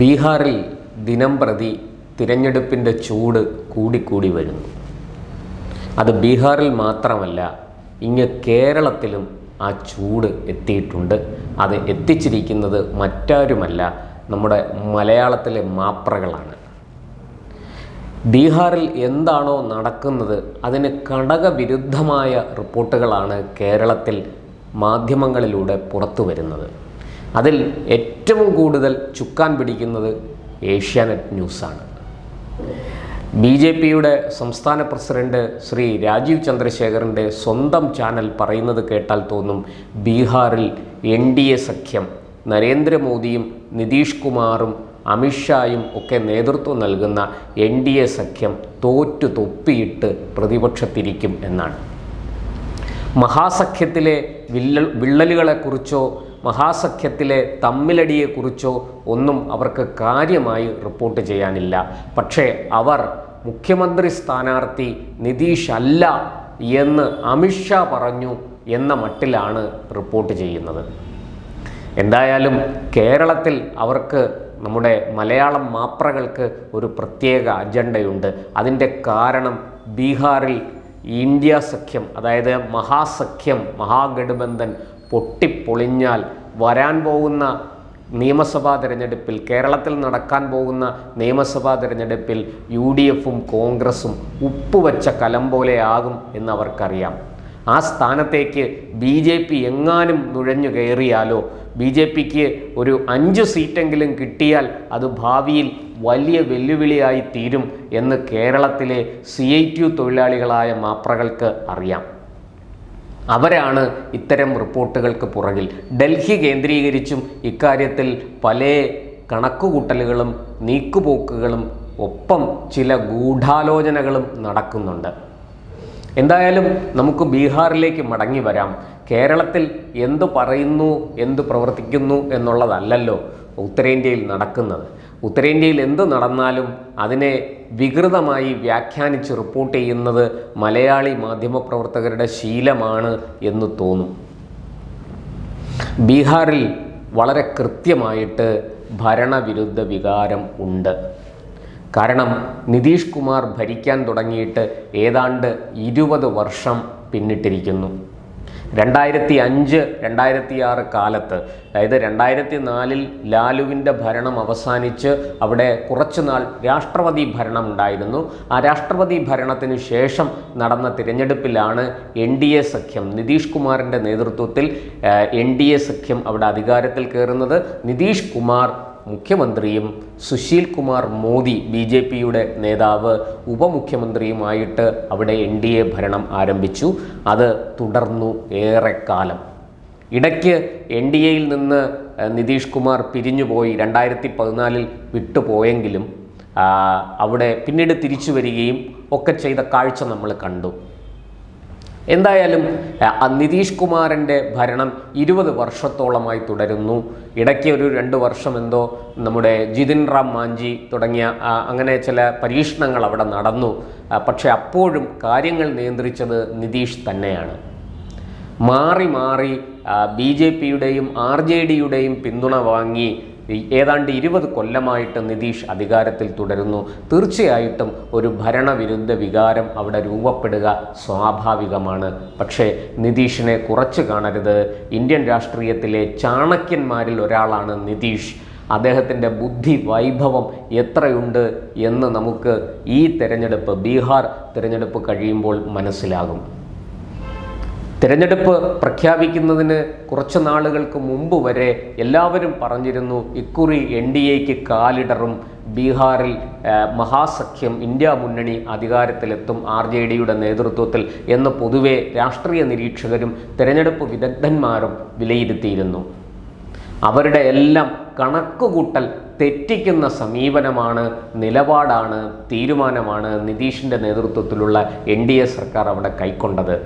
ബീഹാറിൽ ദിനം പ്രതി തിരഞ്ഞെടുപ്പിന്റെ ചൂട് കൂടിക്കൂടി വരുന്നു. അത് ബീഹാറിൽ മാത്രമല്ല ഇങ്ങ് കേരളത്തിലും ആ ചൂട് എത്തിയിട്ടുണ്ട്. അത് എത്തിച്ചിരിക്കുന്നത് മറ്റാരുമല്ല നമ്മുടെ മലയാളത്തിലെ മാപ്രകളാണ്. ബീഹാറിൽ എന്താണോ നടക്കുന്നത് അതിന് ഘടകവിരുദ്ധമായ റിപ്പോർട്ടുകളാണ് കേരളത്തിൽ മാധ്യമങ്ങളിലൂടെ പുറത്തു വരുന്നത് അതിൽ ഏറ്റവും കൂടുതൽ ചുക്കാൻ പിടിക്കുന്നത് ഏഷ്യാനെറ്റ് ന്യൂസാണ്. ബി ജെ പിയുടെ സംസ്ഥാന പ്രസിഡന്റ് ശ്രീ രാജീവ് ചന്ദ്രശേഖറിന്റെ സ്വന്തം ചാനൽ പറയുന്നത് കേട്ടാൽ തോന്നും ബീഹാറിൽ എൻ ഡി എ സഖ്യം. നരേന്ദ്രമോദിയും നിതീഷ് കുമാറും അമിത്ഷായും ഒക്കെ നേതൃത്വം നൽകുന്ന എൻ ഡി എ സഖ്യം തോറ്റു തൊപ്പിയിട്ട് പ്രതിപക്ഷത്തിരിക്കും എന്നാണ്. മഹാസഖ്യത്തിലെ വില്ല വിള്ളലുകളെക്കുറിച്ചോ മഹാസഖ്യത്തിലെ തമ്മിലടിയെക്കുറിച്ചോ ഒന്നും അവർക്ക് കാര്യമായി റിപ്പോർട്ട് ചെയ്യാനില്ല. പക്ഷേ അവർ മുഖ്യമന്ത്രി സ്ഥാനാർത്ഥി നിതീഷ് അല്ല എന്ന് അമിത്ഷാ പറഞ്ഞു എന്ന മട്ടിലാണ് റിപ്പോർട്ട് ചെയ്യുന്നത്. എന്തായാലും കേരളത്തിൽ അവർക്ക് നമ്മുടെ മലയാളം മാപ്രകൾക്ക് ഒരു പ്രത്യേക അജണ്ടയുണ്ട്. അതിന്റെ കാരണം ബീഹാറിൽ ഇന്ത്യ സഖ്യം അതായത് മഹാസഖ്യം മഹാഗഠബന്ധൻ പൊട്ടിപ്പൊളിഞ്ഞാൽ വരാൻ പോകുന്ന നിയമസഭാ തിരഞ്ഞെടുപ്പിൽ കേരളത്തിൽ നടക്കാൻ പോകുന്ന നിയമസഭാ തിരഞ്ഞെടുപ്പിൽ യു ഡി എഫും കോൺഗ്രസും ഉപ്പുവച്ച കലം പോലെയാകും എന്നവർക്കറിയാം. ആ സ്ഥാനത്തേക്ക് ബി ജെ പി എങ്ങാനും നുഴഞ്ഞു കയറിയാലോ ബി ജെ പിക്ക് ഒരു അഞ്ച് സീറ്റെങ്കിലും കിട്ടിയാൽ അത് ഭാവിയിൽ വലിയ വെല്ലുവിളിയായി തീരും എന്ന് കേരളത്തിലെ സി ഐ ടി തൊഴിലാളികളായ മാപ്രകൾക്ക് അറിയാം. അവരാണ് ഇത്തരം റിപ്പോർട്ടുകൾക്ക് പുറകിൽ. ഡൽഹി കേന്ദ്രീകരിച്ചും ഇക്കാര്യത്തിൽ പല കണക്കുകൂട്ടലുകളും നീക്കുപോക്കുകളും ഒപ്പം ചില ഗൂഢാലോചനകളും നടക്കുന്നുണ്ട്. എന്തായാലും നമുക്ക് ബീഹാറിലേക്ക് മടങ്ങി വരാം. കേരളത്തിൽ എന്തു പറയുന്നു എന്തു പ്രവർത്തിക്കുന്നു എന്നുള്ളതല്ലല്ലോ ഉത്തരേന്ത്യയിൽ നടക്കുന്നത്. ഉത്തരേന്ത്യയിൽ എന്ത് നടന്നാലും അതിനെ വികൃതമായി വ്യാഖ്യാനിച്ച് റിപ്പോർട്ട് ചെയ്യുന്നത് മലയാളി മാധ്യമപ്രവർത്തകരുടെ ശീലമാണ് എന്ന് തോന്നും. ബീഹാറിൽ വളരെ കൃത്യമായിട്ട് ഭരണവിരുദ്ധ വികാരം ഉണ്ട്. കാരണം നിതീഷ് കുമാർ ഭരിക്കാൻ തുടങ്ങിയിട്ട് ഏതാണ്ട് ഇരുപത് വർഷം പിന്നിട്ടിരിക്കുന്നു. രണ്ടായിരത്തി അഞ്ച് രണ്ടായിരത്തി ആറ് കാലത്ത്. അതായത് രണ്ടായിരത്തി നാലിൽ ലാലുവിന്റെ ഭരണം അവസാനിച്ച് അവിടെ കുറച്ചുനാൾ രാഷ്ട്രപതി ഭരണം ഉണ്ടായിരുന്നു. ആ രാഷ്ട്രപതി ഭരണത്തിന് ശേഷം നടന്ന തിരഞ്ഞെടുപ്പിലാണ് എൻ ഡി എ സഖ്യം. നിതീഷ് കുമാറിന്റെ നേതൃത്വത്തിൽ എൻ ഡി എ സഖ്യം അവിടെ അധികാരത്തിൽ കയറുന്നത്. നിതീഷ് കുമാർ മുഖ്യമന്ത്രിയും സുശീൽ കുമാർ മോദി ബി ജെ പിയുടെ നേതാവ് ഉപമുഖ്യമന്ത്രിയുമായിട്ട് അവിടെ എൻ ഡി എ ഭരണം ആരംഭിച്ചു. അത് തുടർന്നു ഏറെക്കാലം. ഇടയ്ക്ക് എൻ ഡി എയിൽ നിന്ന് നിതീഷ് കുമാർ പിരിഞ്ഞുപോയി. രണ്ടായിരത്തി പതിനാലിൽ വിട്ടുപോയെങ്കിലും അവിടെ പിന്നീട് തിരിച്ചു വരികയും ഒക്കെ ചെയ്ത കാഴ്ച നമ്മൾ കണ്ടു. എന്തായാലും നിതീഷ് കുമാറിന്റെ ഭരണം ഇരുപത് വർഷത്തോളമായി തുടരുന്നു. ഇടയ്ക്ക് ഒരു രണ്ട് വർഷം എന്തോ നമ്മുടെ ജിതിൻ റാം മാഞ്ചി തുടങ്ങിയ അങ്ങനെ ചില പരീക്ഷണങ്ങൾ അവിടെ നടന്നു. പക്ഷെ അപ്പോഴും കാര്യങ്ങൾ നിയന്ത്രിച്ചത് നിതീഷ് തന്നെയാണ്. മാറി മാറി ബി ജെ പിയുടെയും ആർ ജെ ഡിയുടെയും പിന്തുണ വാങ്ങി ഏതാണ്ട് ഇരുപത് കൊല്ലമായിട്ട് നിതീഷ് അധികാരത്തിൽ തുടരുന്നു. തീർച്ചയായിട്ടും ഒരു ഭരണവിരുദ്ധ വികാരം അവിടെ രൂപപ്പെടുക സ്വാഭാവികമാണ്. പക്ഷേ നിതീഷിനെ കുറച്ച് കാണരുത്. ഇന്ത്യൻ രാഷ്ട്രീയത്തിലെ ചാണക്യന്മാരിൽ ഒരാളാണ് നിതീഷ്. അദ്ദേഹത്തിന്റെ ബുദ്ധി വൈഭവം എത്രയുണ്ട് എന്ന് നമുക്ക് ഈ തെരഞ്ഞെടുപ്പ് ബീഹാർ തിരഞ്ഞെടുപ്പ് കഴിയുമ്പോൾ മനസ്സിലാകും. തിരഞ്ഞെടുപ്പ് പ്രഖ്യാപിക്കുന്നതിന് കുറച്ച് നാളുകൾക്ക് മുമ്പ് വരെ എല്ലാവരും പറഞ്ഞിരുന്നു ഇക്കുറി എൻ ഡി എക്ക് കാലിടറും ബീഹാറിൽ മഹാസഖ്യം ഇന്ത്യ മുന്നണി അധികാരത്തിലെത്തും ആർ ജെ ഡിയുടെ നേതൃത്വത്തിൽ എന്ന് പൊതുവെ രാഷ്ട്രീയ നിരീക്ഷകരും തിരഞ്ഞെടുപ്പ് വിദഗ്ധന്മാരും വിലയിരുത്തിയിരുന്നു. അവരുടെ എല്ലാം കണക്കുകൂട്ടൽ തെറ്റിക്കുന്ന സമീപനമാണ് നിലപാടാണ് തീരുമാനമാണ് നിതീഷിന്റെ നേതൃത്വത്തിലുള്ള എൻ ഡി എ സർക്കാർ അവിടെ കൈക്കൊണ്ടത്.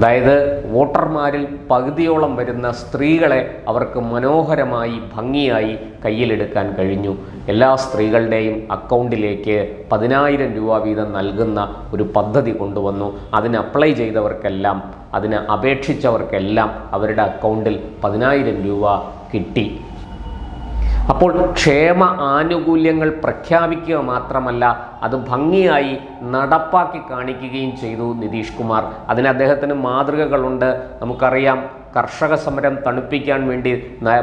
അതായത് വോട്ടർമാരിൽ പകുതിയോളം വരുന്ന സ്ത്രീകളെ അവർക്ക് മനോഹരമായി ഭംഗിയായി കയ്യിലെടുക്കാൻ കഴിഞ്ഞു. എല്ലാ സ്ത്രീകളുടെയും അക്കൗണ്ടിലേക്ക് പതിനായിരം രൂപ വീതം നൽകുന്ന ഒരു പദ്ധതി കൊണ്ടുവന്നു. അതിന് അപ്ലൈ ചെയ്തവർക്കെല്ലാം അതിന് അപേക്ഷിച്ചവർക്കെല്ലാം അവരുടെ അക്കൗണ്ടിൽ പതിനായിരം രൂപ കിട്ടി. അപ്പോൾ ക്ഷേമ ആനുകൂല്യങ്ങൾ പ്രഖ്യാപിക്കുക മാത്രമല്ല അത് ഭംഗിയായി നടപ്പാക്കി കാണിക്കുകയും ചെയ്തു നിതീഷ് കുമാർ. അതിന് അദ്ദേഹത്തിന് മാതൃകകളുണ്ട്. നമുക്കറിയാം കർഷക സമരം തണുപ്പിക്കാൻ വേണ്ടി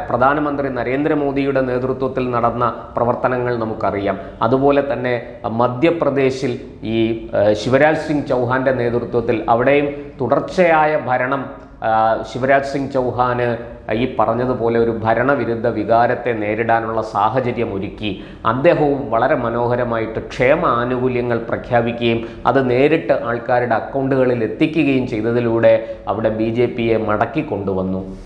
പ്രധാനമന്ത്രി നരേന്ദ്രമോദിയുടെ നേതൃത്വത്തിൽ നടന്ന പ്രവർത്തനങ്ങൾ നമുക്കറിയാം. അതുപോലെ തന്നെ മധ്യപ്രദേശിൽ ഈ ശിവരാജ് സിംഗ് ചൗഹാന്റെ നേതൃത്വത്തിൽ അവിടെയും തുടർച്ചയായ ഭരണം ശിവരാജ് സിംഗ് ചൗഹാന് ഈ പറഞ്ഞതുപോലെ ഒരു ഭരണവിരുദ്ധ വികാരത്തെ നേരിടാനുള്ള സാഹചര്യം ഒരുക്കി. അദ്ദേഹവും വളരെ മനോഹരമായിട്ട് ക്ഷേമ ആനുകൂല്യങ്ങൾ പ്രഖ്യാപിക്കുകയും അത് നേരിട്ട് ആൾക്കാരുടെ അക്കൗണ്ടുകളിൽ എത്തിക്കുകയും ചെയ്തതിലൂടെ അവിടെ ബി ജെ പിയെ മടക്കി കൊണ്ടുവന്നു.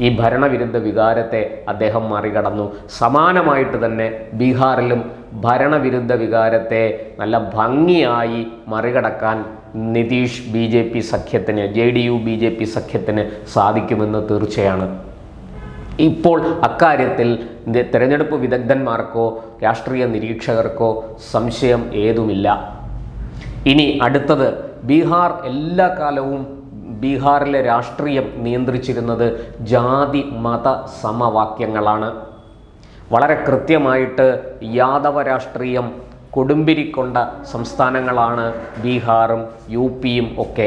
ഈ ഭരണവിരുദ്ധ വികാരത്തെ അദ്ദേഹം മറികടന്നു. സമാനമായിട്ട് തന്നെ ബീഹാറിലും ഭരണവിരുദ്ധ വികാരത്തെ നല്ല ഭംഗിയായി മറികടക്കാൻ നിതീഷ് ബി ജെ പി സഖ്യത്തിന് J D U B J P സഖ്യത്തിന് സാധിക്കുമെന്ന് തീർച്ചയാണ്. ഇപ്പോൾ അക്കാര്യത്തിൽ തിരഞ്ഞെടുപ്പ് വിദഗ്ധന്മാർക്കോ രാഷ്ട്രീയ നിരീക്ഷകർക്കോ സംശയം ഏതുമില്ല. ഇനി അടുത്തത് ബീഹാർ എല്ലാ കാലവും ബീഹാറിലെ രാഷ്ട്രീയം നിയന്ത്രിച്ചിരുന്നത് ജാതി മത സമവാക്യങ്ങളാണ്. വളരെ കൃത്യമായിട്ട് യാദവ രാഷ്ട്രീയം കൊടുമ്പിരിക്കൊണ്ട സംസ്ഥാനങ്ങളാണ് ബീഹാറും യു പിയും ഒക്കെ.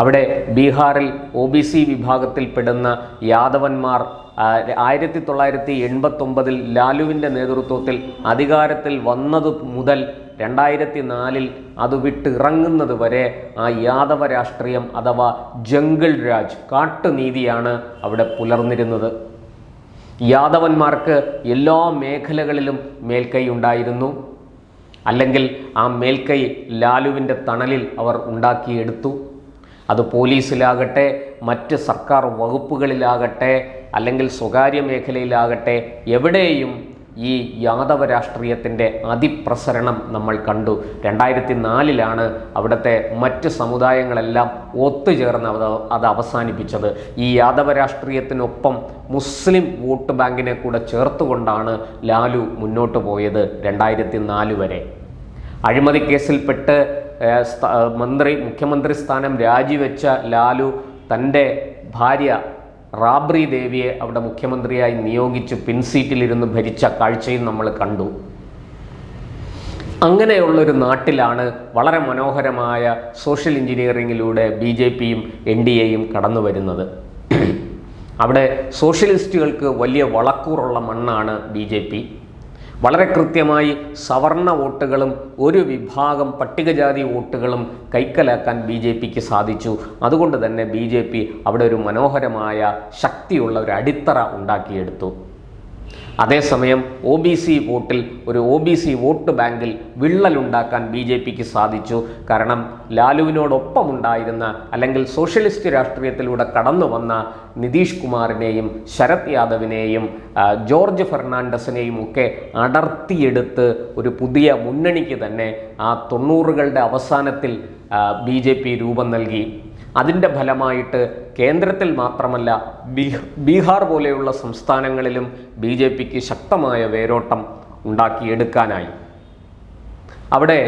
അവിടെ ബീഹാറിൽ ഒ ബി സി വിഭാഗത്തിൽപ്പെടുന്ന യാദവന്മാർ ആയിരത്തി തൊള്ളായിരത്തി എൺപത്തൊമ്പതിൽ ലാലുവിന്റെ നേതൃത്വത്തിൽ അധികാരത്തിൽ വന്നത് മുതൽ രണ്ടായിരത്തി നാലിൽ അത് വിട്ടിറങ്ങുന്നത് വരെ ആ യാദവ രാഷ്ട്രീയം അഥവാ ജംഗിൾ രാജ് കാട്ടുനീതിയാണ് അവിടെ പുലർന്നിരുന്നത്. യാദവന്മാർക്ക് എല്ലാ മേഖലകളിലും മേൽക്കൈ ഉണ്ടായിരുന്നു. അല്ലെങ്കിൽ ആ മേൽക്കൈ ലാലുവിന്റെ തണലിൽ അവർ ഉണ്ടാക്കിയെടുത്തു. അത് പോലീസിലാകട്ടെ മറ്റ് സർക്കാർ വകുപ്പുകളിലാകട്ടെ അല്ലെങ്കിൽ സ്വകാര്യ മേഖലയിലാകട്ടെ എവിടെയും ഈ യാദവ രാഷ്ട്രീയത്തിന്റെ അതിപ്രസരണം നമ്മൾ കണ്ടു. രണ്ടായിരത്തി നാലിലാണ് അവിടുത്തെ മറ്റ് സമുദായങ്ങളെല്ലാം ഒത്തുചേർന്ന് അത് അത് അവസാനിപ്പിച്ചത്. ഈ യാദവ രാഷ്ട്രീയത്തിനൊപ്പം മുസ്ലിം വോട്ട് ബാങ്കിനെ കൂടെ ചേർത്തുകൊണ്ടാണ് ലാലു മുന്നോട്ട് പോയത് രണ്ടായിരത്തി നാല് വരെ. അഴിമതി കേസിൽപ്പെട്ട് മന്ത്രി മുഖ്യമന്ത്രി സ്ഥാനം രാജിവെച്ച ലാലു തന്റെ ഭാര്യ റാബ്രി ദേവിയെ അവിടെ മുഖ്യമന്ത്രിയായി നിയോഗിച്ച് പിൻസീറ്റിലിരുന്ന് ഭരിച്ച കാഴ്ചയും നമ്മൾ കണ്ടു. അങ്ങനെയുള്ളൊരു നാട്ടിലാണ് വളരെ മനോഹരമായ സോഷ്യൽ എഞ്ചിനീയറിങ്ങിലൂടെ ബി ജെ പിയും എൻ ഡി എയും കടന്നു വരുന്നത്. അവിടെ സോഷ്യലിസ്റ്റുകൾക്ക് വലിയ വളക്കൂറുള്ള മണ്ണാണ് ബി ജെ പി. വളരെ കൃത്യമായി സവർണ വോട്ടുകളും ഒരു വിഭാഗം പട്ടികജാതി വോട്ടുകളും കൈക്കലാക്കാൻ ബി ജെ പിക്ക് സാധിച്ചു. അതുകൊണ്ട് തന്നെ ബി ജെ പി അവിടെ ഒരു മനോഹരമായ ശക്തിയുള്ള ഒരു അടിത്തറ ഉണ്ടാക്കിയെടുത്തു. അതേസമയം ഒ ബി സി വോട്ടിൽ ഒരു ഒ ബി സി വോട്ട് ബാങ്കിൽ വിള്ളലുണ്ടാക്കാൻ ബി ജെ പിക്ക് സാധിച്ചു. കാരണം ലാലുവിനോടൊപ്പമുണ്ടായിരുന്ന അല്ലെങ്കിൽ സോഷ്യലിസ്റ്റ് രാഷ്ട്രീയത്തിലൂടെ കടന്നു വന്ന നിതീഷ് കുമാറിനെയും ശരത് യാദവിനെയും ജോർജ് ഫെർണാണ്ടസിനെയും ഒക്കെ അടർത്തിയെടുത്ത് ഒരു പുതിയ മുന്നണിക്ക് തന്നെ ആ തൊണ്ണൂറുകളുടെ അവസാനത്തിൽ ബി രൂപം നൽകി. അതിന്റെ ഫലമായിട്ട് കേന്ദ്രത്തിൽ മാത്രമല്ല ബീഹാർ പോലെയുള്ള സംസ്ഥാനങ്ങളിലും ബി ജെ പിക്ക് ശക്തമായ വേരോട്ടം ഉണ്ടാക്കിയെടുക്കാനായി. അവിടെ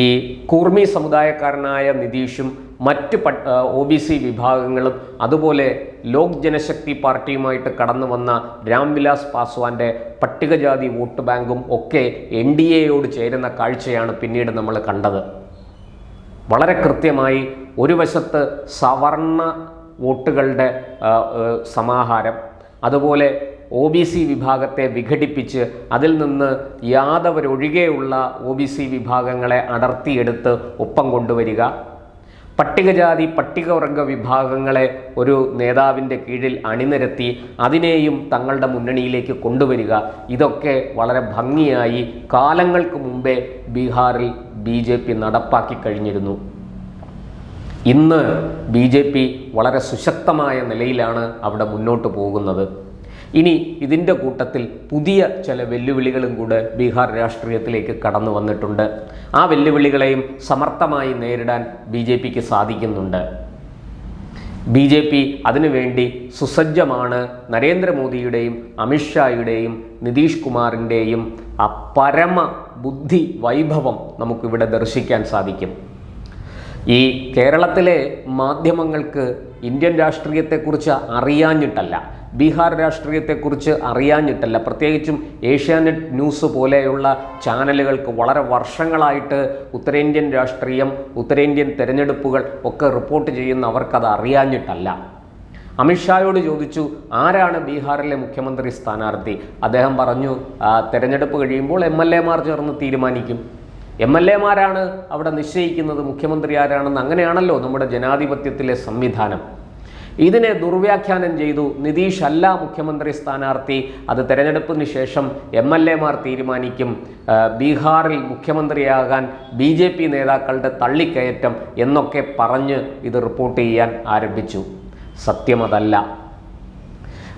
ഈ കൂർമി സമുദായക്കാരനായ നിതീഷും മറ്റ് പ ഒ ബി സി വിഭാഗങ്ങളും അതുപോലെ ലോക് ജനശക്തി പാർട്ടിയുമായിട്ട് കടന്നു വന്ന രാംവിലാസ് പാസ്വാന്റെ പട്ടികജാതി വോട്ട് ബാങ്കും ഒക്കെ എൻ ഡി എയോട് ചേരുന്ന കാഴ്ചയാണ് പിന്നീട് നമ്മൾ കണ്ടത്. വളരെ കൃത്യമായി ഒരു വശത്ത് സവർണ വോട്ടുകളുടെ സമാഹാരം അതുപോലെ ഒ ബി സി വിഭാഗത്തെ വിഘടിപ്പിച്ച് അതിൽ നിന്ന് യാദവരൊഴികെയുള്ള ഒ ബി സി വിഭാഗങ്ങളെ അടർത്തിയെടുത്ത് ഒപ്പം കൊണ്ടുവരിക. പട്ടികജാതി പട്ടികവർഗ വിഭാഗങ്ങളെ ഒരു നേതാവിന്റെ കീഴിൽ അണിനിരത്തി അതിനെയും തങ്ങളുടെ മുന്നണിയിലേക്ക് കൊണ്ടുവരിക. ഇതൊക്കെ വളരെ ഭംഗിയായി കാലങ്ങൾക്ക് മുമ്പേ ബീഹാറിൽ ബി ജെ പി നടപ്പാക്കി കഴിഞ്ഞിരുന്നു. ഇന്ന് ബി ജെ പി വളരെ സുശക്തമായ നിലയിലാണ് അവിടെ മുന്നോട്ട് പോകുന്നത്. ഇനി ഇതിന്റെ കൂട്ടത്തിൽ പുതിയ ചില വെല്ലുവിളികളും കൂടെ ബീഹാർ രാഷ്ട്രീയത്തിലേക്ക് കടന്നു വന്നിട്ടുണ്ട്. ആ വെല്ലുവിളികളെയും സമർത്ഥമായി നേരിടാൻ ബി ജെ പിക്ക് സാധിക്കുന്നുണ്ട്. ബി ജെ പി അതിനുവേണ്ടി സുസജ്ജമാണ് നരേന്ദ്രമോദിയുടെയും അമിത്ഷായുടെയും നിതീഷ് കുമാറിന്റെയും ആ പരമ ബുദ്ധി വൈഭവം നമുക്കിവിടെ ദർശിക്കാൻ സാധിക്കും. ഈ കേരളത്തിലെ മാധ്യമങ്ങൾക്ക് ഇന്ത്യൻ രാഷ്ട്രീയത്തെക്കുറിച്ച് അറിയാഞ്ഞിട്ടല്ല ബീഹാർ രാഷ്ട്രീയത്തെക്കുറിച്ച് അറിയാഞ്ഞിട്ടല്ല പ്രത്യേകിച്ചും ഏഷ്യാനെറ്റ് ന്യൂസ് പോലെയുള്ള ചാനലുകൾക്ക് വളരെ വർഷങ്ങളായിട്ട് ഉത്തരേന്ത്യൻ രാഷ്ട്രീയം ഉത്തരേന്ത്യൻ തെരഞ്ഞെടുപ്പുകൾ ഒക്കെ റിപ്പോർട്ട് ചെയ്യുന്ന അവർക്കത് അറിയാഞ്ഞിട്ടല്ല. അമിത്ഷായോട് ചോദിച്ചു ആരാണ് ബീഹാറിലെ മുഖ്യമന്ത്രി സ്ഥാനാർത്ഥി? അദ്ദേഹം പറഞ്ഞു തിരഞ്ഞെടുപ്പ് കഴിയുമ്പോൾ എം എൽ എമാർ ചേർന്ന് തീരുമാനിക്കും. എം എൽ എമാരാണ് അവിടെ നിശ്ചയിക്കുന്നത് മുഖ്യമന്ത്രി ആരാണെന്ന് അങ്ങനെയാണല്ലോ നമ്മുടെ ജനാധിപത്യത്തിലെ സംവിധാനം. ഇതിനെ ദുർവ്യാഖ്യാനം ചെയ്തു നിതീഷ് അല്ല മുഖ്യമന്ത്രി സ്ഥാനാർത്ഥി. അത് തെരഞ്ഞെടുപ്പിന് ശേഷം എം എൽ എമാർ തീരുമാനിക്കും. ബീഹാറിൽ മുഖ്യമന്ത്രിയാകാൻ ബി ജെ പി നേതാക്കളുടെ തള്ളിക്കയറ്റം എന്നൊക്കെ പറഞ്ഞ് ഇത് റിപ്പോർട്ട് ചെയ്യാൻ ആരംഭിച്ചു. സത്യമതല്ല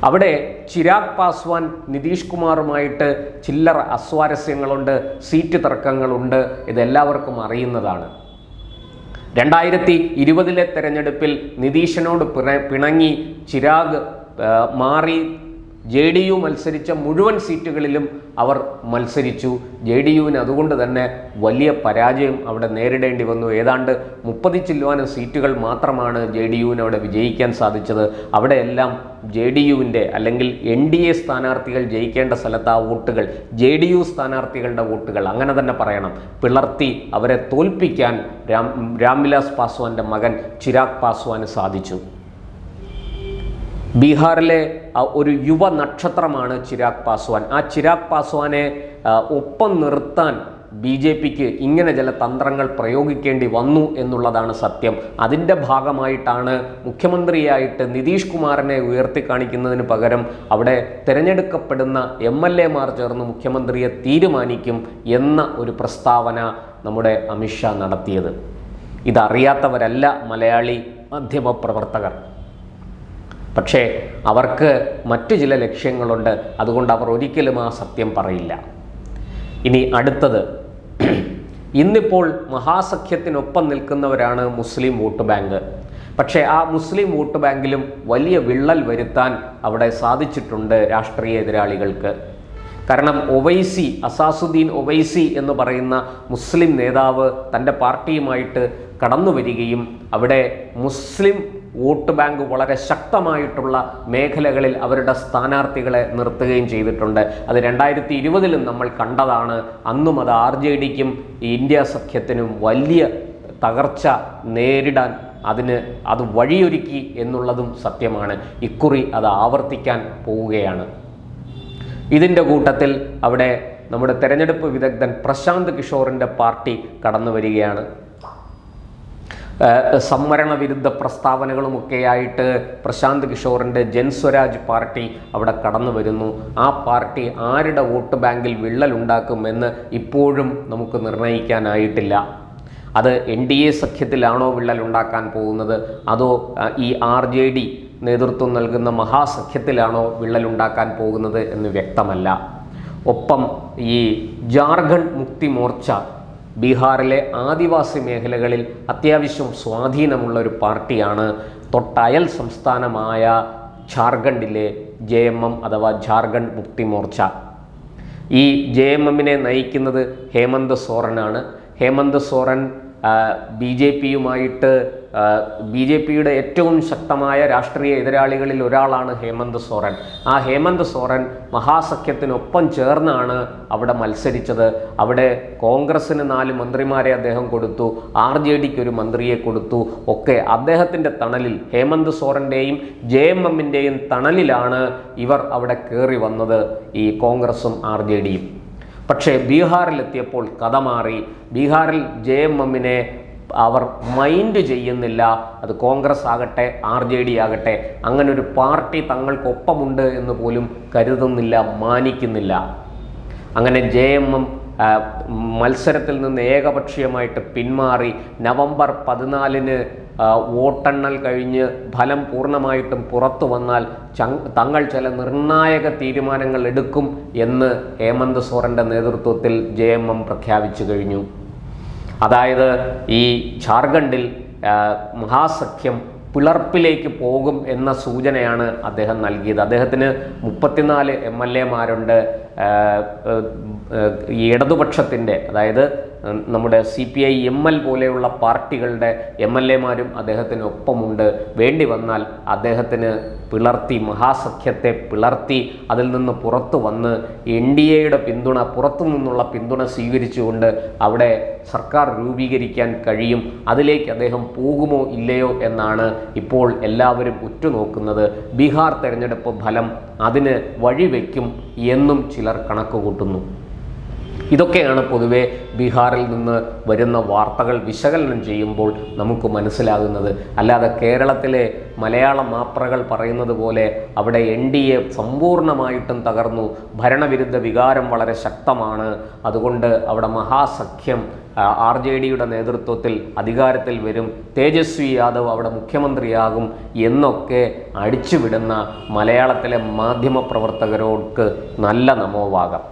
അവിടെ ചിരാഗ് പാസ്വാൻ നിതീഷ് കുമാറുമായിട്ട് ചില്ലറ അസ്വാരസ്യങ്ങളുണ്ട് സീറ്റ് തർക്കങ്ങളുണ്ട് ഇതെല്ലാവർക്കും അറിയുന്നതാണ്. രണ്ടായിരത്തി ഇരുപതിലെ തെരഞ്ഞെടുപ്പിൽ നിതീഷിനോട് പിണ പിണങ്ങി ചിരാഗ് മാറി ജെ ഡി യു മത്സരിച്ച മുഴുവൻ സീറ്റുകളിലും അവർ മത്സരിച്ചു. ജെ ഡി യുവിന് അതുകൊണ്ട് തന്നെ വലിയ പരാജയം അവിടെ നേരിടേണ്ടി വന്നു. ഏതാണ്ട് മുപ്പത് ചില്ലുവാനും സീറ്റുകൾ മാത്രമാണ് ജെ ഡി യുവിന് അവിടെ വിജയിക്കാൻ സാധിച്ചത്. അവിടെയെല്ലാം ജെ ഡി യുവിന്റെ അല്ലെങ്കിൽ എൻ ഡി എ സ്ഥാനാർത്ഥികൾ ജയിക്കേണ്ട സ്ഥലത്ത് ആ വോട്ടുകൾ ജെ ഡി യു സ്ഥാനാർത്ഥികളുടെ വോട്ടുകൾ അങ്ങനെ തന്നെ പറയണം. പിളർത്തി അവരെ തോൽപ്പിക്കാൻ രാം രാംവിലാസ് പാസ്വാന്റെ മകൻ ചിരാഗ് പാസ്വാന് സാധിച്ചു. ബീഹാറിലെ ഒരു യുവ നക്ഷത്രമാണ് ചിരാഗ് പാസ്വാൻ. ആ ചിരാഗ് പാസ്വാനെ ഒപ്പം നിർത്താൻ ബി ജെ പിക്ക് ഇങ്ങനെ ചില തന്ത്രങ്ങൾ പ്രയോഗിക്കേണ്ടി വന്നു എന്നുള്ളതാണ് സത്യം. അതിന്റെ ഭാഗമായിട്ടാണ് മുഖ്യമന്ത്രിയായിട്ട് നിതീഷ് കുമാറിനെ ഉയർത്തിക്കാണിക്കുന്നതിന് പകരം അവിടെ തിരഞ്ഞെടുക്കപ്പെടുന്ന എം എൽ എമാർ ചേർന്ന് മുഖ്യമന്ത്രിയെ തീരുമാനിക്കും എന്ന ഒരു പ്രസ്താവന നമ്മുടെ അമിത്ഷാ നടത്തിയത്. ഇതറിയാത്തവരല്ല മലയാളി മാധ്യമപ്രവർത്തകർ. പക്ഷേ അവർക്ക് മറ്റു ചില ലക്ഷ്യങ്ങളുണ്ട്. അതുകൊണ്ട് അവർ ഒരിക്കലും ആ സത്യം പറയില്ല. ഇനി അടുത്തത്. ഇന്നിപ്പോൾ മഹാസഖ്യത്തിനൊപ്പം നിൽക്കുന്നവരാണ് മുസ്ലിം വോട്ട് ബാങ്ക്. പക്ഷേ ആ മുസ്ലിം വോട്ട് ബാങ്കിലും വലിയ വിള്ളൽ വരുത്താൻ അവിടെ സാധിച്ചിട്ടുണ്ട് രാഷ്ട്രീയ എതിരാളികൾക്ക്. കാരണം ഒവൈസി അസാസുദ്ദീൻ ഒവൈസി എന്ന് പറയുന്ന മുസ്ലിം നേതാവ് തന്റെ പാർട്ടിയുമായിട്ട് കടന്നു വരികയും അവിടെ മുസ്ലിം വോട്ട് ബാങ്ക് വളരെ ശക്തമായിട്ടുള്ള മേഖലകളിൽ അവരുടെ സ്ഥാനാർത്ഥികളെ നിർത്തുകയും ചെയ്തിട്ടുണ്ട്. അത് രണ്ടായിരത്തി ഇരുപതിലും നമ്മൾ കണ്ടതാണ്. അന്നും അത് ആർ ജെ ഡിക്കും ഇന്ത്യ സഖ്യത്തിനും വലിയ തകർച്ച നേരിടാൻ അതിന് അത് വഴിയൊരുക്കി എന്നുള്ളതും സത്യമാണ്. ഇക്കുറി അത് ആവർത്തിക്കാൻ പോവുകയാണ്. ഇതിന്റെ കൂട്ടത്തിൽ അവിടെ നമ്മുടെ തെരഞ്ഞെടുപ്പ് വിദഗ്ധൻ പ്രശാന്ത് കിഷോറിന്റെ പാർട്ടി കടന്നു വരികയാണ് സംവരണ വിരുദ്ധ പ്രസ്താവനകളുമൊക്കെയായിട്ട് പ്രശാന്ത് കിഷോറിന്റെ ജൻസ്വരാജ് പാർട്ടി അവിടെ കടന്നു വരുന്നു. ആ പാർട്ടി ആരുടെ വോട്ട് ബാങ്കിൽ വിള്ളലുണ്ടാക്കുമെന്ന് ഇപ്പോഴും നമുക്ക് നിർണയിക്കാനായിട്ടില്ല അത് എൻ ഡി എ സഖ്യത്തിലാണോ വിള്ളലുണ്ടാക്കാൻ പോകുന്നത്? അതോ ഈ ആർ ജെ ഡി നേതൃത്വം നൽകുന്ന മഹാസഖ്യത്തിലാണോ വിള്ളലുണ്ടാക്കാൻ പോകുന്നത് എന്ന് വ്യക്തമല്ല. ഒപ്പം ഈ ജാർഖണ്ഡ് മുക്തി മോർച്ച ബീഹാറിലെ ആദിവാസി മേഖലകളിൽ അത്യാവശ്യം സ്വാധീനമുള്ള ഒരു പാർട്ടിയാണ് തൊട്ടയൽ സംസ്ഥാനമായ ജാർഖണ്ഡിലെ ജെ എം എം അഥവാ ജാർഖണ്ഡ് മുക്തി മോർച്ച. ഈ ജെ എം എമ്മിനെ നയിക്കുന്നത് ഹേമന്ത് സോറനാണ്. ഹേമന്ത് സോറൻ ബി ജെ പിയുമായിട്ട് ബി ജെ പിയുടെ ഏറ്റവും ശക്തമായ രാഷ്ട്രീയ എതിരാളികളിൽ ഒരാളാണ് ഹേമന്ത് സോറൻ. ആ ഹേമന്ത് സോറൻ മഹാസഖ്യത്തിനൊപ്പം ചേർന്നാണ് അവിടെ മത്സരിച്ചത്. അവിടെ കോൺഗ്രസ്സിന് നാല് മന്ത്രിമാരെ അദ്ദേഹം കൊടുത്തു ആർ ജെ ഡിക്ക് ഒരു മന്ത്രിയെ കൊടുത്തു. ഒക്കെ അദ്ദേഹത്തിന്റെ തണലിൽ ഹേമന്ത് സോറന്റെയും ജെ എം എമ്മിന്റെയും തണലിലാണ് ഇവർ അവിടെ കയറി വന്നത് ഈ കോൺഗ്രസും ആർ ജെ ഡിയും. പക്ഷേ ബീഹാറിലെത്തിയപ്പോൾ കഥ മാറി. ബീഹാറിൽ ജെ എം എമ്മിനെ അവർ മൈൻഡ് ചെയ്യുന്നില്ല. അത് കോൺഗ്രസ് ആകട്ടെ ആർ ജെ ഡി ആകട്ടെ അങ്ങനെ ഒരു പാർട്ടി തങ്ങൾക്കൊപ്പമുണ്ട് എന്ന് പോലും കരുതുന്നില്ല മാനിക്കുന്നില്ല. അങ്ങനെ ജെ എം എം മത്സരത്തിൽ നിന്ന് ഏകപക്ഷീയമായിട്ട് പിന്മാറി. നവംബർ പതിനാലിന് വോട്ടെണ്ണൽ കഴിഞ്ഞ് ഫലം പൂർണമായിട്ടും പുറത്തു വന്നാൽ തങ്ങൾ ചില നിർണായക തീരുമാനങ്ങൾ എടുക്കും എന്ന് ഹേമന്ത് സോറന്റെ നേതൃത്വത്തിൽ ജെ എം എം പ്രഖ്യാപിച്ചു കഴിഞ്ഞു. അതായത് ഈ ജാർഖണ്ഡിൽ മഹാസഖ്യം പിളർപ്പിലേക്ക് പോകും എന്ന സൂചനയാണ് അദ്ദേഹം നൽകിയത്. അദ്ദേഹത്തിന് മുപ്പത്തിനാല് എം എൽ എമാരുണ്ട് ഈ ഇടതുപക്ഷത്തിന്റെ അതായത് നമ്മുടെ C P I M L പോലെയുള്ള പാർട്ടികളുടെ എം എൽ എമാരും അദ്ദേഹത്തിന് ഒപ്പമുണ്ട്. വേണ്ടി വന്നാൽ അദ്ദേഹത്തിന് പിളർത്തി മഹാസഖ്യത്തെ പിളർത്തി അതിൽ നിന്ന് പുറത്തു വന്ന് എൻ ഡി എയുടെ പിന്തുണ പുറത്തു നിന്നുള്ള പിന്തുണ സ്വീകരിച്ചുകൊണ്ട് അവിടെ സർക്കാർ രൂപീകരിക്കാൻ കഴിയും. അതിലേക്ക് അദ്ദേഹം പോകുമോ ഇല്ലയോ എന്നാണ് ഇപ്പോൾ എല്ലാവരും ഉറ്റുനോക്കുന്നത്. ബീഹാർ തെരഞ്ഞെടുപ്പ് ഫലം അതിന് വഴിവെക്കും എന്നും ചിലർ കണക്ക് കൂട്ടുന്നു ഇതൊക്കെയാണ് പൊതുവെ ബീഹാറിൽ നിന്ന് വരുന്ന വാർത്തകൾ വിശകലനം ചെയ്യുമ്പോൾ നമുക്ക് മനസ്സിലാകുന്നത്. അല്ലാതെ കേരളത്തിലെ മലയാള മാപ്രകൾ പറയുന്നത് പോലെ അവിടെ എൻ ഡി എ സമ്പൂർണമായിട്ടും തകർന്നു. ഭരണവിരുദ്ധ വികാരം വളരെ ശക്തമാണ്. അതുകൊണ്ട് അവിടെ മഹാസഖ്യം ആർ ജെ ഡിയുടെ നേതൃത്വത്തിൽ അധികാരത്തിൽ വരും. തേജസ്വി യാദവ് അവിടെ മുഖ്യമന്ത്രിയാകും എന്നൊക്കെ അടിച്ചുവിടുന്ന മലയാളത്തിലെ മാധ്യമ പ്രവർത്തകരോർക്ക് നല്ല നമോവാകം.